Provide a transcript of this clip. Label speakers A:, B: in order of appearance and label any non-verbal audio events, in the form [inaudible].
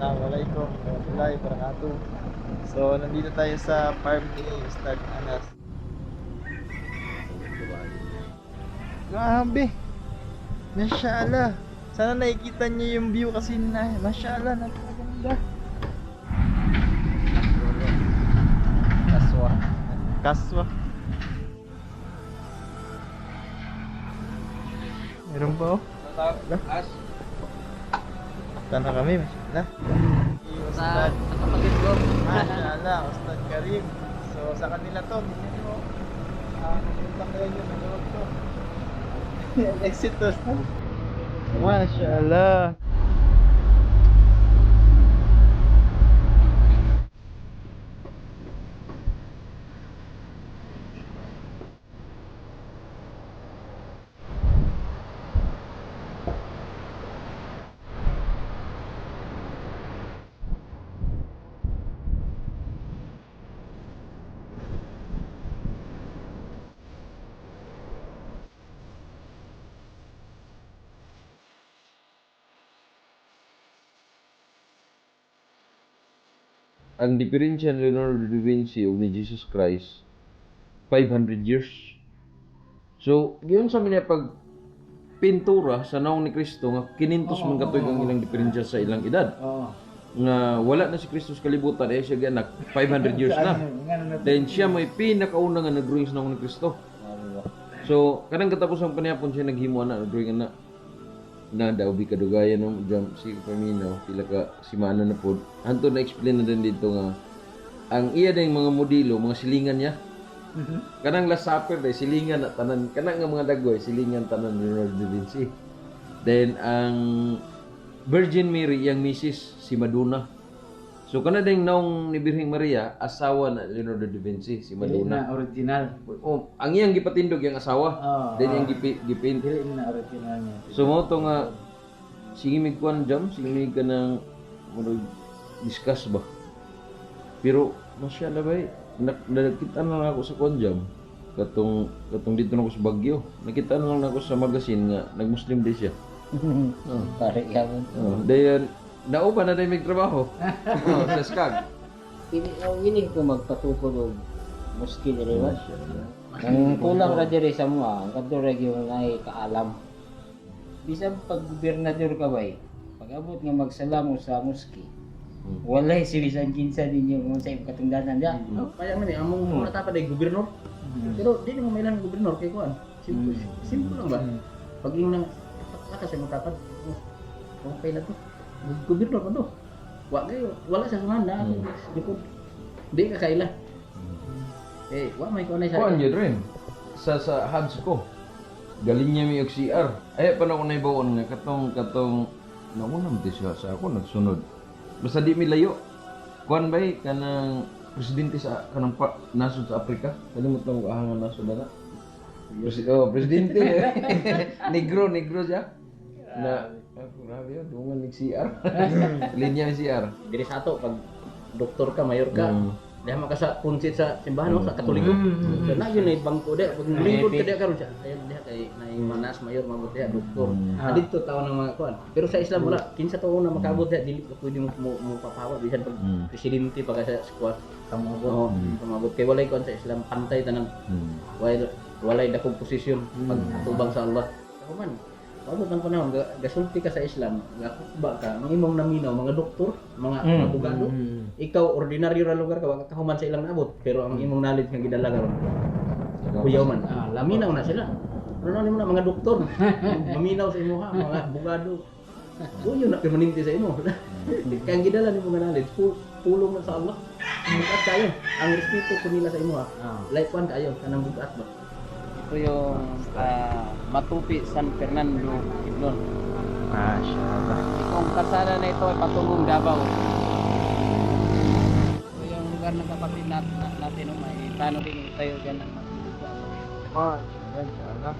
A: Assalamualaikum warahmatullahi wabarakatuh. So, nandito tayo sa farm ni Ustad Anas. Grabe. Masyaallah. Sana nakikita niyo yung view kasi na, masyaallah, napakaganda. Kaswa. Kaswa. Meron pa oh.
B: As,
A: Punta na kami, masyaallah.
B: sa
A: Ustad.
B: kapatid ko.
A: Mashallah, Ustad Karim. So, sa kanila to, tingnan nyo. Ah, pupunta kayo nyo, nanood to. [laughs] Exit to. Mashallah.
C: Ang diferensya ni Leonardo da Vinci ug ni Jesus Christ 500 years. So, giyon sa mga pag pintura sa naong ni Kristo nga kinintos man katuig ang ilang diferensya sa ilang edad.
B: Oo.
C: Nga wala na si Kristo sa kalibutan eh siya ganak 500 years na. [laughs] Then siya may pinakauna nga nag-drawing sa naong ni Kristo. So, kanang katapos ang panihapon siya naghimo na drawing na na daw bi kadugayan no jam si Paminaw pila ka simana na pod anto na explain na din dito nga ang iya ding mga modelo mga silingan niya. Kanang last supper day silingan na tanan kanang nga mga dagoy silingan tanan ni Leonardo da Vinci. Then ang Virgin Mary yang misis si Madonna so kana ding naong ni Birhing Maria asawa na Leonardo da Vinci si Madonna
B: Na original.
C: oh, ang iyang gipatindog yung asawa
B: Oo.
C: then yung gipi, gipaint
B: Dili na original niya.
C: So mo to nga sige mig kuan jam, sige mig ka ng murag discuss ba. Pero masya na ba eh. Nak- nakita na lang ako sa kuan jam. Katong katong dito na ako sa Baguio. Nakita na lang ako sa magazine nga nag-Muslim day siya. [laughs]
B: Pare yaman.
C: Oh, dayon naupa na dahil may trabaho. [laughs] oh, sa SCAG.
B: Pili ang willing ko magpatukod og muski diri ba? Ang kulang ra diri sa mga, ang kadto ra gyud ngay kaalam. Bisan pag gobernador ka bay, pag abot nga magsalam mo sa muski, walay si bisan kinsa ninyo kung sa imong katungdanan dia.
D: Kaya man eh, among mm. natapa day gobernador. Pero di mo mailan gobernador kay kuan. Simple, simple lang ba? Pag yung nang ata sa mga tapad, oh, okay na to. Gobernador pa to. Wa kayo, wala sa sumanda. Dikod. Di ka kaila. Eh, wa may kuan ay sa.
C: Kuan yun rin. Sa sa Habs ko. Galing niya may og CR. Ay pa na ko naibawon nga katong katong nauna mo siya sa ako nagsunod. Basta di mi layo. Kuan bay kanang presidente sa kanang pa, nasod sa Afrika. Kalimot na mo kahangan nasod na. Presi oh, presidente. [laughs] negro, negro siya. Na, grabe yun, dungan ni CR. Linya ni CR.
D: Diri sa ato pag doktor ka, mayor ka.
C: Mm.
D: Diha man ka sa punsit sa simbahan no, sa Katoliko. So na yun ay bangko di pag lingkod ka di karon siya. Ayun diha kay nay manas mayor mamot diha doktor. Adito taon ng mga kuan. Pero sa Islam wala kinsa taon na makaabot diha dili ka pwede mo mo, mo papawa bisan pag
C: Mm.
D: presidente pa ka sa squad.
B: Kamugo.
D: Oo, pamabot kay walay kuan sa Islam pantay tanang
C: Hmm.
D: walay walay dakong posisyon pag atubang sa Allah. Ako man, Pagod ang panahon, ga- gasulti ka sa Islam, gakukba ka, mga imong naminaw, mga doktor, mga mga abogado, ikaw ordinaryo ra lugar ka, wag ka human sa ilang naabot, pero ang imong knowledge nga gidala karon. Kuyaw man, ah, laminaw na sila. Ano na na mga doktor, [laughs] maminaw sa imo ha, mga abogado. Kuyo na permanente sa imo. Kaya ang gidala nimo nga knowledge, pu- pulong na sa Allah. Bukat kayo, ang respeto ko nila sa imo ha. Like one kayo, kanang bukat ba?
B: Ito yung ah, Matupi San Fernando Idlon.
A: Mashallah.
B: Itong kasada na ito ay patungong Davao. Ito yung lugar ng kapatid natin, natin no, may plano din tayo dyan ng
A: Mashallah.